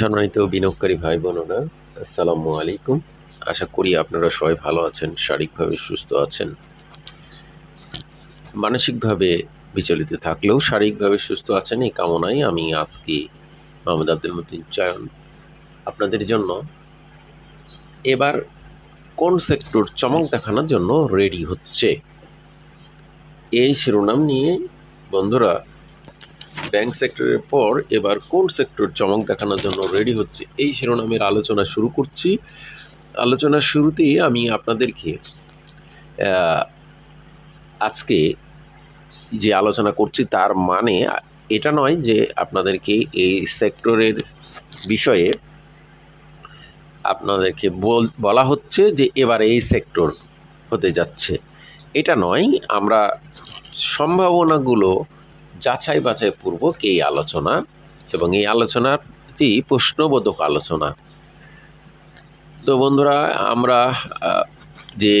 সম্মানিত বিনিয়োগকারী ভাই বোনেরা, আসসালামু আলাইকুম। আশা করি আপনারা সবাই ভালো আছেন, শারীরিকভাবে সুস্থ আছেন। মানসিকভাবে বিচলিত থাকলেও শারীরিকভাবে সুস্থ আছেন এই কামনায় আমি আজকে মোহাম্মদ আব্দুল মতিন চয়ন আপনাদের জন্য এবার কোন সেক্টর চমক দেখানোর জন্য রেডি হচ্ছে। এই শিরোনাম নিয়ে বন্ধুরা ব্যাংক সেক্টরের পর এবার কোন সেক্টর চমক দেখানোর জন্য রেডি হচ্ছে, এই শিরোনামের আলোচনা শুরু করছি। আলোচনার শুরুতেই আমি আপনাদেরকে আজকে যে আলোচনা করছি তার মানে এটা নয় যে আপনাদেরকে এই সেক্টরের বিষয়ে আপনাদেরকে বল- বলা হচ্ছে যে এবার এই সেক্টর হতে যাচ্ছে। এটা নয়, আমরা সম্ভাবনাগুলো যাচাই বাছাই পূর্বক এই আলোচনা এবং এই আলোচনাটি প্রশ্নবোধক আলোচনা। তো বন্ধুরা, আমরা যে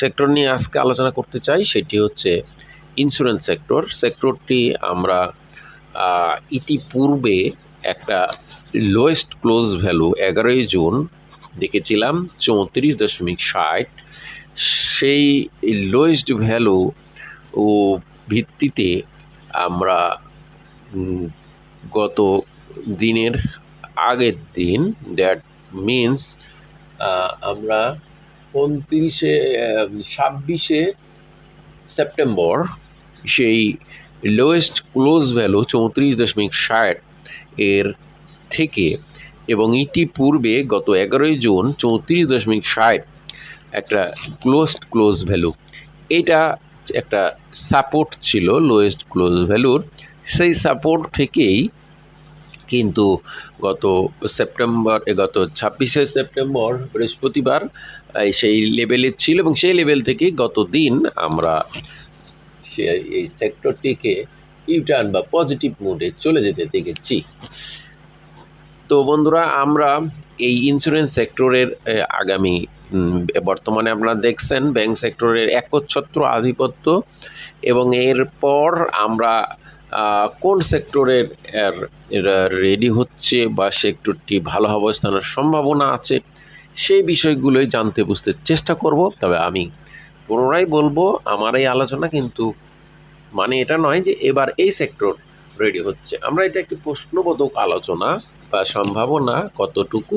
সেক্টর নিয়ে আজকে আলোচনা করতে চাই সেটি হচ্ছে ইন্স্যুরেন্স সেক্টর সেক্টরটি আমরা ইতিপূর্বে একটা লোয়েস্ট ক্লোজ ভ্যালু এগারোই জুন দেখেছিলাম, চৌত্রিশ দশমিক ষাট। সেই লোয়েস্ট ভ্যালু ও ভিত্তিতে আমরা গত দিনের আগের দিন দ্যাট মিন্স আমরা উনত্রিশে ছাব্বিশে সেপ্টেম্বর, সেই লোয়েস্ট ক্লোজ ভ্যালু চৌত্রিশ দশমিক ষাট এর থেকে এবং ইতিপূর্বে গত এগারোই জুন চৌত্রিশ দশমিক ষাট একটা ক্লোজড ক্লোজ ভ্যালু এটা একটা সাপোর্ট ছিল লোয়েস্ট ক্লোজ ভ্যালুর সেই সাপোর্ট থেকেই কিন্তু গত সেপ্টেম্বর গত ছাব্বিশে সেপ্টেম্বর বৃহস্পতিবার সেই লেভেলে ছিল এবং সেই লেভেল থেকে গত দিন আমরা এই সেক্টরটিকে ইউটার্ন বা পজিটিভ মুডে চলে যেতে দেখেছি। তো বন্ধুরা, আমরা এই ইন্স্যুরেন্স সেক্টরের আগামী বর্তমানে আপনারা দেখছেন ব্যাংক সেক্টরের একচ্ছত্র আধিপত্য এবং এরপর আমরা কোন সেক্টরের রেডি হচ্ছে বা সেক্টরটি ভালো অবস্থানের সম্ভাবনা আছে, সেই বিষয়গুলোই জানতে বুঝতে চেষ্টা করব। তবে আমি পুনরায় বলব, আমার এই আলোচনা কিন্তু মানে এটা নয় যে এবার এই সেক্টর রেডি হচ্ছে। আমরা এটা একটি প্রশ্নবোধক আলোচনা বা সম্ভাবনা কতটুকু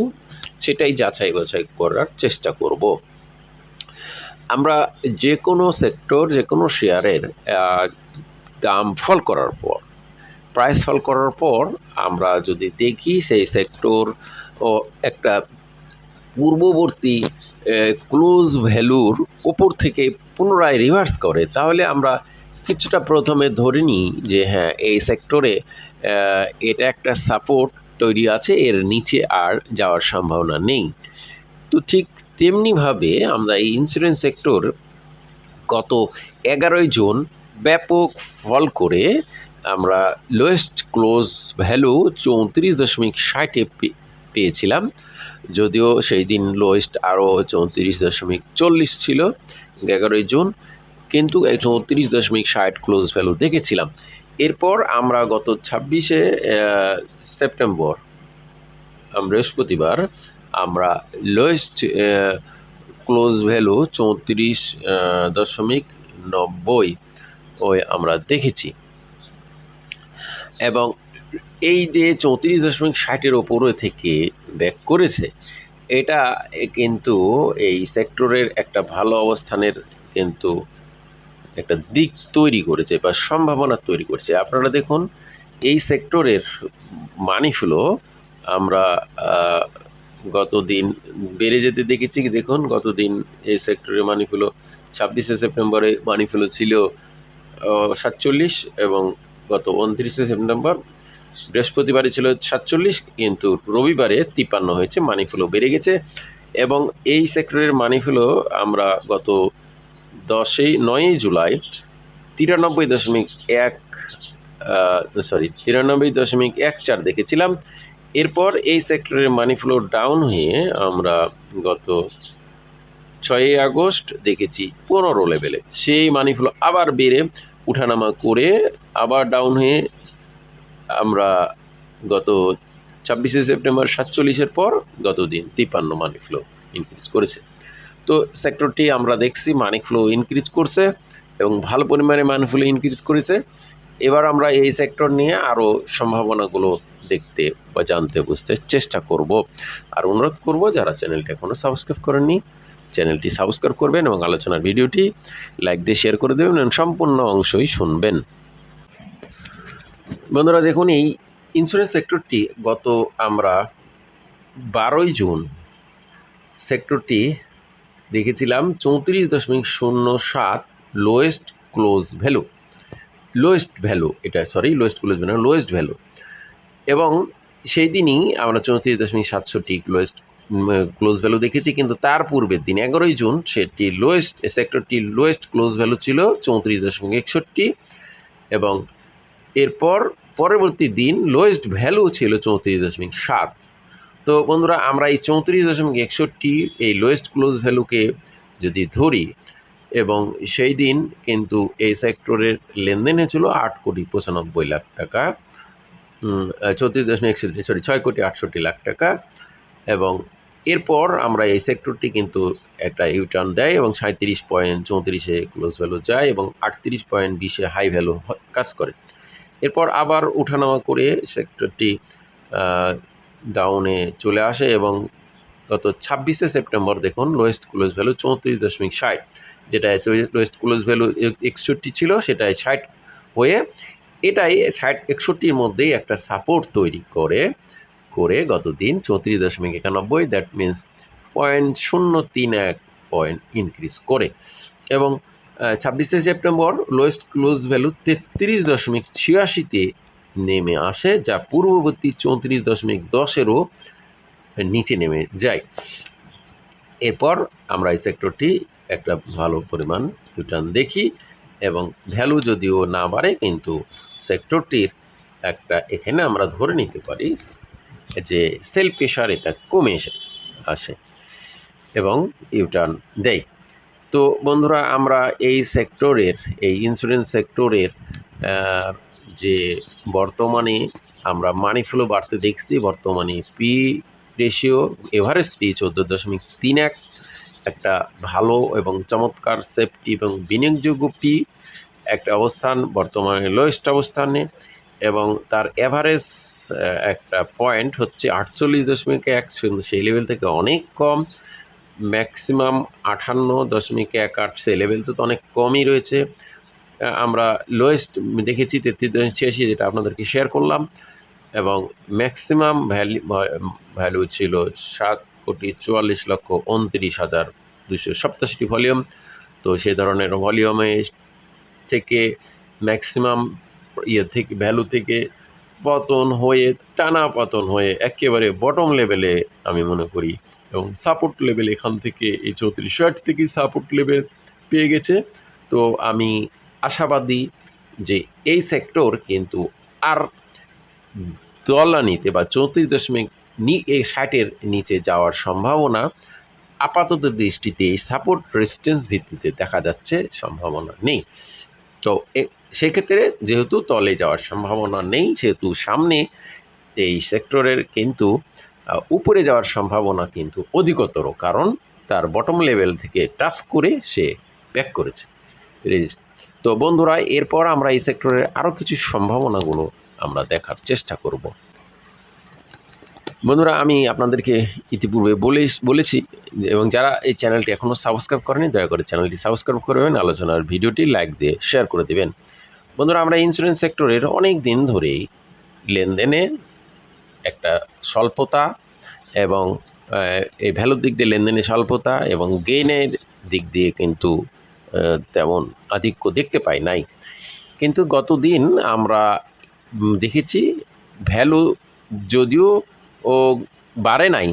সেটাই যাচাই বাছাই করার চেষ্টা করব। আমরা যে কোনো সেক্টর যে কোনো শেয়ারের দাম ফল করার পর প্রাইস ফল করার পর আমরা যদি দেখি সেই সেক্টর ও একটা পূর্ববর্তী ক্লোজ ভ্যালুর উপর থেকে পুনরায় রিভার্স করে, তাহলে আমরা কিছুটা প্রথমে ধরে নিই যে হ্যাঁ এই সেক্টরে এটা একটা সাপোর্ট তৈরি আছে, এর নিচে আর যাওয়ার সম্ভাবনা নেই। তো ঠিক তেমনিভাবে আমরা এই ইন্স্যুরেন্স সেক্টর গত এগারোই জুন ব্যাপক ফল করে আমরা লোয়েস্ট ক্লোজ ভ্যালু চৌত্রিশ দশমিক ষাটে পেয়েছিলাম। যদিও সেই দিন লোয়েস্ট আরও চৌত্রিশ দশমিক চল্লিশ ছিল এগারোই জুন, কিন্তু চৌত্রিশ দশমিক ষাট ক্লোজ ভ্যালু দেখেছিলাম। এরপর আমরা গত ছাব্বিশে সেপ্টেম্বর বৃহস্পতিবার আমরা লোয়েস্ট ক্লোজ ভ্যালু চৌত্রিশ দশমিক নব্বই ওই আমরা দেখেছি। এবং এই যে চৌত্রিশ দশমিক ষাটের ওপরে থেকে ব্যাক করেছে, এটা কিন্তু এই সেক্টরের একটা ভালো অবস্থানের কিন্তু একটা দিক তৈরি করেছে বা সম্ভাবনা তৈরি করেছে। আপনারা দেখুন এই সেক্টরের মানি ফ্লো আমরা আহ, গতদিন বেড়ে যেতে দেখেছি কি দেখুন গতদিন এই সেক্টরের মানি ফ্লো ছাব্বিশে সেপ্টেম্বরে মানি ফ্লো ছিল সাতচল্লিশ এবং গত উনত্রিশে সেপ্টেম্বর বৃহস্পতিবারে ছিল সাতচল্লিশ কিন্তু রবিবারে তিপ্পান্ন হয়েছে মানি ফ্লো বেড়ে গেছে। এবং এই সেক্টরের মানি ফ্লো আমরা গত দশই নয়ই জুলাই তিরানব্বই দশমিক এক সরি তিরানব্বই দশমিক এক চার দেখেছিলাম। এরপর এই সেক্টরের মানি ফ্লো ডাউন হয়ে আমরা গত ছয়ই আগস্ট দেখেছি পনেরো লেভেলে সেই মানি ফ্লো আবার বেড়ে উঠানামা করে আবার ডাউন হয়ে আমরা গত ছাব্বিশে সেপ্টেম্বর সাতচল্লিশের পর গত দিন তিপ্পান্ন মানি ফ্লো ইনক্রিজ করেছে। তো সেক্টরটি আমরা দেখছি মানি ফ্লো ইনক্রিজ করছে এবং ভালো পরিমাণে মানি ফ্লো ইনক্রিজ করেছে। এবার আমরা এই সেক্টর নিয়ে আরও সম্ভাবনাগুলো দেখতে বা জানতে বুঝতে চেষ্টা করব। আর অনুরোধ করব, যারা চ্যানেলটি এখনও সাবস্ক্রাইব করেননি চ্যানেলটি সাবস্ক্রাইব করবেন এবং আলোচনার ভিডিওটি লাইক দিয়ে শেয়ার করে দেবেন এবং সম্পূর্ণ অংশই শুনবেন। বন্ধুরা, দেখুন, এই ইন্স্যুরেন্স সেক্টরটি গত আমরা বারোই জুন সেক্টরটি দেখেছিলাম চৌত্রিশ দশমিক শূন্য সাত lowest close value lowest value এটা sorry lowest close value lowest value এবং সেই দিনই আমরা চৌত্রিশ দশমিক সাতষট্টি লোয়েস্ট ক্লোজ ভ্যালু দেখেছি, কিন্তু তার পূর্বের দিন, এগারোই জুন, সেটি লোয়েস্ট সেক্টরটি লোয়েস্ট ক্লোজ ভ্যালু ছিল চৌত্রিশ দশমিক একষট্টি এবং এরপর পরবর্তী দিন লোয়েস্ট ভ্যালু ছিল চৌত্রিশ দশমিক সাত। তো বন্ধুরা, আমরা এই চৌত্রিশ দশমিক একষট্টি এই লোয়েস্ট ক্লোজ ভ্যালুকে যদি ধরি, এবং সেই দিন কিন্তু এই সেক্টরের লেনদেন হয়েছিল আট কোটি পঁচানব্বই লাখ টাকা চৌত্রিশ দশমিক একষট্টি সরি ছয় কোটি আটষট্টি লাখ টাকা, এবং এরপর আমরা এই সেক্টরটি কিন্তু একটা ইউটার্ন দেয় এবং সাঁত্রিশ পয়েন্ট চৌত্রিশে ক্লোজ ভ্যালু যায় এবং আটত্রিশ পয়েন্ট বিশে হাই ভ্যালু কাজ করে। এরপর আবার ওঠানামা করে সেক্টরটি ডাউনে চলে আসে এবং গত ছাব্বিশে সেপ্টেম্বর দেখুন লোয়েস্ট ক্লোজ ভ্যালু চৌত্রিশ দশমিক ষাট যেটা লোয়েস্ট ক্লোজ ভ্যালু একষট্টি ছিল সেটাই ষাট হয়ে এটাই ষাট, একষট্টির মধ্যেই একটা সাপোর্ট তৈরি করে করে গত দিন চৌত্রিশ দশমিক একানব্বই দ্যাট মিন্স পয়েন্ট শূন্য তিন এক পয়েন্ট ইনক্রিজ করে এবং ছাব্বিশে সেপ্টেম্বর লোয়েস্ট ক্লোজ ভ্যালু তেত্রিশ দশমিক ছিয়াশিতে নেমে আসে, যা পূর্ববর্তী চৌত্রিশ দশমিক দশেরও নিচে নেমে যায়। এরপর আমরা এই সেক্টরটি একটা ভালো পরিমাণ রিটার্ন দেখি এবং ভ্যালু যদিও না বাড়ে, কিন্তু সেক্টরটির একটা এখানে আমরা ধরে নিতে পারি যে সেল প্রেশার এটা কমে এসে আসে এবং ইউটার্ন দেয়। তো বন্ধুরা, আমরা এই সেক্টরের এই ইন্স্যুরেন্স সেক্টরের যে বর্তমানে আমরা মানি ফ্লো বাড়তে দেখছি, বর্তমানে পি রেশিও এভারেজ পি চোদ্দ দশমিক তিন এক একটা ভালো এবং চমৎকার সেফটি এবং বিনিয়োগযোগ্য পি একটা অবস্থান, বর্তমানে লোয়েস্ট অবস্থানে এবং তার অ্যাভারেজ একটা পয়েন্ট হচ্ছে আটচল্লিশ দশমিক এক সেই লেভেল থেকে অনেক কম। ম্যাক্সিমাম আটান্ন দশমিক এক আট, সেই লেভেল তো অনেক কমই রয়েছে। আমরা লোয়েস্ট দেখেছি তেত্রিশ ছিয়াশি যেটা আপনাদেরকে শেয়ার করলাম, এবং ম্যাক্সিমাম ভ্যালু ভ্যালু ছিল সাত কোটি চুয়াল্লিশ লক্ষ উনত্রিশ হাজার দুশো সপ্তাশিটি ভলিউম তো সে ধরনের ভলিউমে থেকে ম্যাক্সিমাম ইয়ে থেকে ভ্যালু থেকে পতন হয়ে, টানা পতন হয়ে একেবারে বটম লেভেলে আমি মনে করি। এবং সাপোর্ট লেভেল এখান থেকে এই চৌত্রিশ ষাট থেকে সাপোর্ট লেভেল পেয়ে গেছে। তো আমি আশাবাদী যে এই সেক্টর কিন্তু আর তলানিতে বা চৌত্রিশ দশমিক নি এই ষাটের নিচে যাওয়ার সম্ভাবনা আপাতত দৃষ্টিতে সাপোর্ট রেজিস্ট্যান্স ভিত্তিতে দেখা যাচ্ছে সম্ভাবনা নেই। তো সেক্ষেত্রে যেহেতু তলে যাওয়ার সম্ভাবনা নেই, সেহেতু সামনে এই সেক্টরের কিন্তু উপরে যাওয়ার সম্ভাবনা কিন্তু অধিকতর, কারণ তার বটম লেভেল থেকে টাচ করে সে ব্যাক করেছে। তো বন্ধুরা, এরপর আমরা এই সেক্টরের আরও কিছু সম্ভাবনাগুলো আমরা দেখার চেষ্টা করব। বন্ধুরা, আমি আপনাদেরকে ইতিপূর্বে বলে বলেছি এবং যারা এই চ্যানেলটি এখনও সাবস্ক্রাইব করেনি, দয়া করে চ্যানেলটি সাবস্ক্রাইব করবেন, আলোচনার ভিডিওটি লাইক দিয়ে শেয়ার করে দেবেন। বন্ধুরা, আমরা ইন্স্যুরেন্স সেক্টরের অনেক দিন ধরেই লেনদেনে একটা স্বল্পতা এবং এই ভ্যালুর দিক দিয়ে লেনদেনে স্বল্পতা এবং গেইনের দিক দিয়ে কিন্তু তেমন আধিক্য দেখতে পাই নাই। কিন্তু গত দিন আমরা দেখেছি ভ্যালু যদিও ও বাড়ে নাই,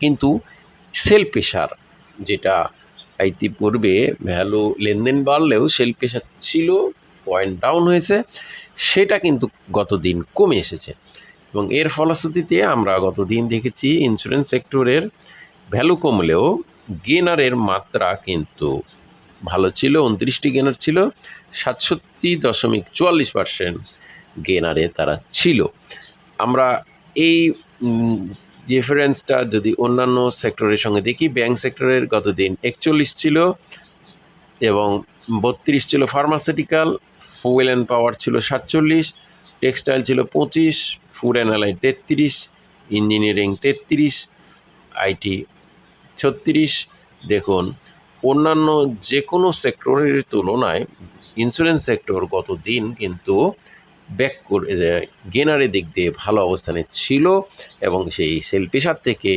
কিন্তু সেল প্রেশার যেটা ইতিপূর্বে ভ্যালু লেনদেন বাড়লেও সেল প্রেশার ছিল, পয়েন্ট ডাউন হয়েছে, সেটা কিন্তু গত দিন কমে এসেছে। এবং এর ফলশ্রুতিতে আমরা গত দিন দেখেছি ইন্স্যুরেন্স সেক্টরের ভ্যালু কমলেও গেনারের মাত্রা কিন্তু ভালো ছিল, উনত্রিশটি গেনার ছিল, সাতষট্টি দশমিক চুয়াল্লিশ পার্সেন্ট গেনারে তারা ছিল। আমরা এই ডিফারেন্সটা যদি অন্যান্য সেক্টরের সঙ্গে দেখি ব্যাংক সেক্টরের গত দিন একচল্লিশ ছিল এবং বত্রিশ ছিল ফার্মাসিউটিক্যাল ফুয়েল অ্যান্ড পাওয়ার ছিল সাতচল্লিশ টেক্সটাইল ছিল পঁচিশ ফুড অ্যান্ড অ্যালাইড তেত্রিশ ইঞ্জিনিয়ারিং তেত্রিশ আইটি ছত্রিশ। দেখুন অন্যান্য যে কোনো সেক্টরের তুলনায় ইন্স্যুরেন্স সেক্টর গত দিন কিন্তু ব্যাক করে গেনারের দিক দিয়ে ভালো অবস্থানে ছিল এবং সেই সেল পেশার থেকে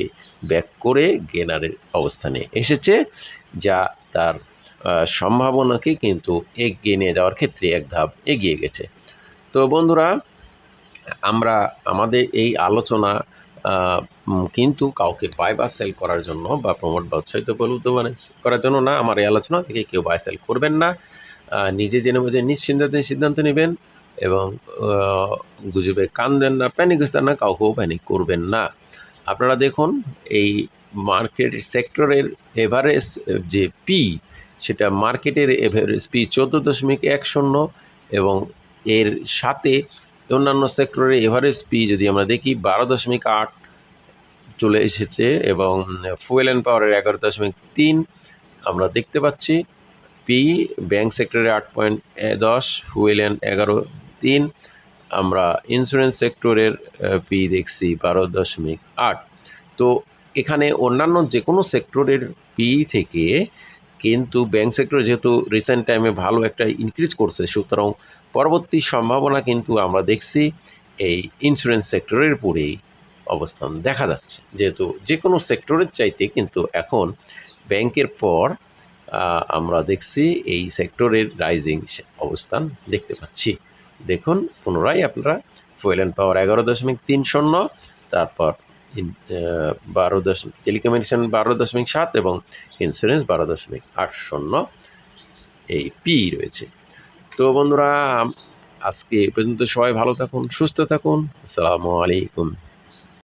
ব্যাক করে গেনারের অবস্থানে এসেছে, যা তার সম্ভাবনাকে কিন্তু এগিয়ে নিয়ে যাওয়ার ক্ষেত্রে এক ধাপ এগিয়ে গেছে। তো বন্ধুরা, আমরা আমাদের এই আলোচনা কিন্তু কাউকে বাই বা সেল করার জন্য বা প্রমোট বা উৎসাহিত উদ্যোগ করার জন্য না আমার এই আলোচনা। থেকে কেউ বাই সেল করবেন না। নিজে জেনে বুঝে নিশ্চিন্তাতে সিদ্ধান্ত নেবেন এবং গুজবে কান দেন না প্যানিক দেন না, কাউকেও প্যানিক করবেন না। আপনারা দেখুন, এই মার্কেট সেক্টরের এভারেজ যে পি সেটা মার্কেটের এভারেজ পি চোদ্দ দশমিক এক শূন্য এবং এর সাথে অন্যান্য সেক্টরের এভারেজ পি যদি আমরা দেখি, বারো দশমিক আট চলে এসেছে এবং ফুয়েল অ্যান্ড পাওয়ারের এগারো দশমিক তিন আমরা দেখতে পাচ্ছি। পি ব্যাংক সেক্টরে আট পয়েন্ট দশ ফুয়েল অ্যান্ড এগারো তিন আমরা ইন্স্যুরেন্স সেক্টরের পি দেখছি বারো দশমিক আট। তো এখানে অন্যান্য যে কোনো সেক্টরের পি থেকে কিন্তু ব্যাংক সেক্টর যেহেতু রিসেন্ট টাইমে ভালো একটা ইনক্রিজ করছে, সুতরাং পরবর্তী সম্ভাবনা কিন্তু আমরা দেখছি এই ইন্স্যুরেন্স সেক্টরের উপরেই অবস্থান দেখা যাচ্ছে। যেহেতু যে কোনো সেক্টরের চাইতে কিন্তু এখন ব্যাংকের পর আমরা দেখছি এই সেক্টরের রাইজিং অবস্থান দেখতে পাচ্ছি। দেখুন, পুনরায় আপনারা ফুয়েল অ্যান্ড পাওয়ার এগারো দশমিক তিন শূন্য, তারপর বারো দশমিক টেলিকমিউনিকেশন বারো দশমিক সাত এবং ইন্স্যুরেন্স বারো দশমিক আট শূন্য এই পি রয়েছে। তো বন্ধুরা আজকে এ পর্যন্ত সবাই ভালো থাকুন, সুস্থ থাকুন। আসসালামু আলাইকুম।